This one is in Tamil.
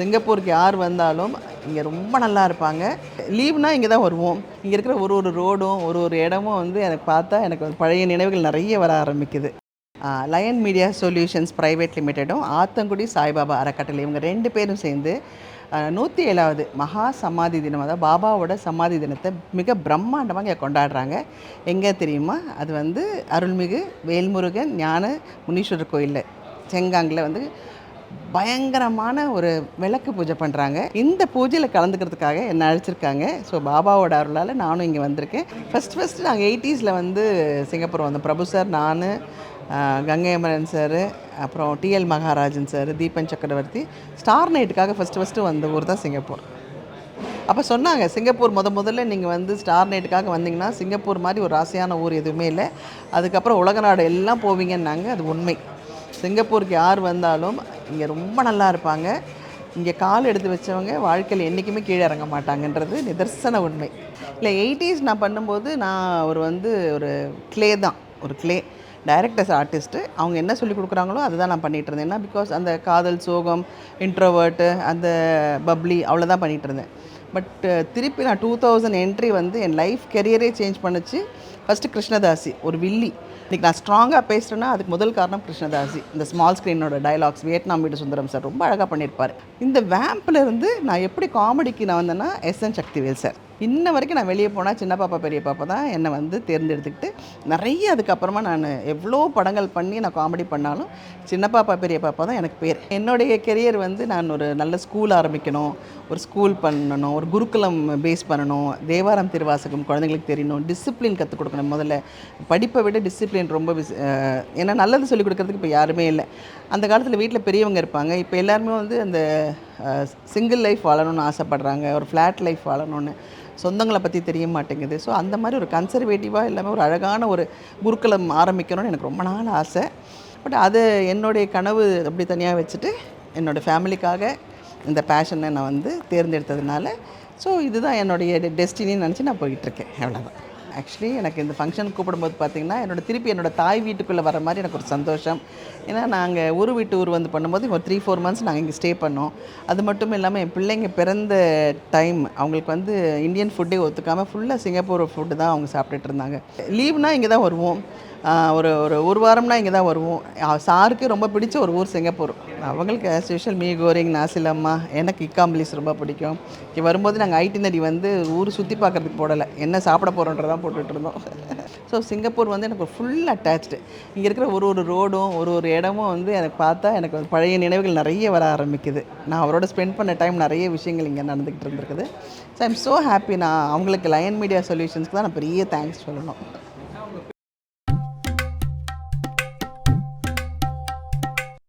சிங்கப்பூருக்கு யார் வந்தாலும் இங்கே ரொம்ப நல்லா இருப்பாங்க. லீவ்னால் இங்கே தான் வருவோம். இங்கே இருக்கிற ஒரு ஒரு ரோடும் ஒரு ஒரு இடமும் வந்து எனக்கு பார்த்தா எனக்கு வந்து பழைய நினைவுகள் நிறைய வர ஆரம்பிக்குது. லயன் மீடியா சொல்யூஷன்ஸ் ப்ரைவேட் லிமிடெடும் ஆத்தங்குடி சாய்பாபா அறக்கட்டளை இவங்க ரெண்டு பேரும் சேர்ந்து நூற்றி ஏழாவது மகா சமாதி தினம் அதாவது பாபாவோட சமாதி தினத்தை மிக பிரம்மாண்டமாக இங்கே கொண்டாடுறாங்க. எங்கே தெரியுமா? அது வந்து அருள்மிகு வேல்முருகன் ஞான முனீஸ்வரர் கோயிலில். செங்காங்கில் வந்து பயங்கரமான ஒரு விளக்கு பூஜை பண்ணுறாங்க இந்த பூஜையில் கலந்துக்கிறதுக்காக என்னை அழைச்சிருக்காங்க. ஸோ பாபாவோட அருளால் நானும் இங்கே வந்திருக்கேன். ஃபஸ்ட் ஃபஸ்ட்டு நாங்கள் எயிட்டிஸில் வந்து சிங்கப்பூர் வந்தோம். பிரபு சார் நான் கங்கை அமரன் சார் அப்புறம் TL Maharajan sir Deepan Chakravarthy. Star நைட்டுக்காக first first வந்த ஊர் தான் சிங்கப்பூர். அப்போ சொன்னாங்க சிங்கப்பூர் முத முதல்ல நீங்கள் வந்து ஸ்டார் நைட்டுக்காக வந்தீங்கன்னா சிங்கப்பூர் மாதிரி ஒரு ராசியான ஊர் எதுவுமே இல்லை. அதுக்கப்புறம் உலக நாடு எல்லாம் போவீங்கன்னாங்க அது உண்மை. சிங்கப்பூருக்கு யார் வந்தாலும் இங்கே ரொம்ப நல்லா இருப்பாங்க. இங்கே கால் எடுத்து வச்சவங்க வாழ்க்கையில் என்றைக்குமே கீழே இறங்க மாட்டாங்கன்றது நிதர்சன உண்மை. இல்லை எயிட்டிஸ் நான் பண்ணும்போது நான் ஒரு வந்து ஒரு க்ளே தான். ஒரு க்ளே டைரக்டர்ஸ் ஆர்டிஸ்ட்டு அவங்க என்ன சொல்லி கொடுக்குறாங்களோ அதுதான் நான் பண்ணிகிட்டு இருந்தேன். ஏன்னா பிகாஸ் அந்த காதல் சோகம் இன்ட்ரோவர்ட்டு அந்த பப்ளி அவ்வளோதான் பண்ணிகிட்டு இருந்தேன். பட் திருப்பி நான் டூ தௌசண்ட் என்ட்ரி வந்து என் லைஃப் கெரியரே சேஞ்ச் பண்ணுச்சு. ஃபஸ்ட்டு கிருஷ்ணதாசி ஒரு வில்லி. இன்றைக்கி நான் ஸ்ட்ராங்காக பேசுகிறேன்னா அதுக்கு முதல் காரணம் கிருஷ்ணதாசி இந்த ஸ்மால் ஸ்க்ரீனோட டைலாக்ஸ் வியட்நாம் வீடு சுந்தரம் சார் ரொம்ப அழகாக பண்ணியிருப்பார். இந்த வேம்பில் இருந்து நான் எப்படி காமெடிக்கு நான் வந்தேன்னா எஸ்என் சக்திவேல் சார். இன்ன வரைக்கும் நான் வெளியே போனால் சின்ன பாப்பா பெரிய பாப்பா தான் என்னை வந்து தேர்ந்தெடுத்துக்கிட்டு நிறைய அதுக்கப்புறமா நான் எவ்வளோ படங்கள் பண்ணி நான் காமெடி பண்ணாலும் சின்ன பாப்பா பெரிய பாப்பா தான் எனக்கு பேர். என்னுடைய கெரியர் வந்து நான் ஒரு நல்ல ஸ்கூல் ஆரம்பிக்கணும் ஒரு ஸ்கூல் பண்ணணும் ஒரு குருகுலம் பேஸ் பண்ணணும் தேவாரம் திருவாசகம் குழந்தைங்களுக்கு தெரியணும் டிசிப்ளின் கற்றுக் கொடுக்கணும். முதல்ல படிப்பை விட டிசிப்ளின் ரொம்ப விஸ்- ஏன்னா நல்லது சொல்லிக் கொடுக்கறதுக்கு இப்போ யாருமே இல்லை. அந்த காலத்தில் வீட்டில் பெரியவங்க இருப்பாங்க. இப்போ எல்லாருமே வந்து அந்த சிங்கிள் லைஃப் வாழணும்னு ஆசைப்பட்றாங்க. ஒரு ஃப்ளாட் லைஃப் வாழணும்னு சொந்தங்களை பற்றி தெரிய மாட்டேங்குது. ஸோ அந்த மாதிரி ஒரு கன்சர்வேட்டிவாக இல்லாமல் ஒரு அழகான ஒரு குருக்களம் ஆரம்பிக்கணும்னு எனக்கு ரொம்ப நாள் ஆசை. பட் அது என்னுடைய கனவு அப்படி தனியாக வச்சுட்டு என்னோடய ஃபேமிலிக்காக இந்த பேஷனை நான் வந்து தேர்ந்தெடுத்ததுனால ஸோ இதுதான் என்னுடைய டெஸ்டினின்னு நினச்சி நான் போயிட்டுருக்கேன் அவ்வளோதான் ஆக்சுவலி எனக்கு இந்த ஃபங்க்ஷன் கூப்பிடும்போது பார்த்தீங்கன்னா என்னோட திருப்பி என்னோட தாய் வீட்டுக்குள்ளே வர மாதிரி எனக்கு ஒரு சந்தோஷம். ஏன்னா நாங்கள் ஊர் வீட்டு ஊர் வந்து பண்ணும்போது ஒரு த்ரீ ஃபோர் மந்த்ஸ் நாங்கள் இங்கே ஸ்டே பண்ணோம். அது மட்டும் இல்லாமல் என் பிள்ளைங்க பிறந்த டைம் அவங்களுக்கு வந்து இந்தியன் ஃபுட்டே ஒத்துக்காமல் ஃபுல்லாக சிங்கப்பூர் ஃபுட்டு தான் அவங்க சாப்பிட்டுட்டு இருந்தாங்க. லீவ்னால் இங்கே தான் வருவோம். ஒரு ஒரு ஒரு வாரம்னா இங்கே தான் வருவோம். சாருக்கு ரொம்ப பிடிச்ச ஒரு ஊர் சிங்கப்பூர் அவங்களுக்கு ஆஸ் யூஷுவல் மீ கோரிங் நாசிலம்மா எனக்கு இக்காம்பிலிஸ் ரொம்ப பிடிக்கும். இங்கே வரும்போது நாங்கள் ஐட்டினரி வந்து ஊர் சுற்றி பார்க்கறதுக்கு போடலை. என்ன சாப்பிட போகிறோன்றதான் போட்டுட்டு இருந்தோம். ஸோ சிங்கப்பூர் வந்து எனக்கு ஃபுல் அட்டாச்டு இங்கே இருக்கிற ஒரு ஒரு ரோடும் ஒரு ஒரு இடமும் வந்து எனக்கு பார்த்தா எனக்கு வந்து பழைய நினைவுகள் நிறைய வர ஆரம்பிக்குது. நான் அவரோட ஸ்பெண்ட் பண்ண டைம் நிறைய விஷயங்கள் இங்கே நடந்துக்கிட்டு இருந்திருக்குது. ஸோ ஐம் ஸோ ஹாப்பி நான் அவங்களுக்கு லயன் மீடியா சொல்யூஷன்ஸ்க்கு தான் நான் பெரிய தேங்க்ஸ் சொல்லணும்.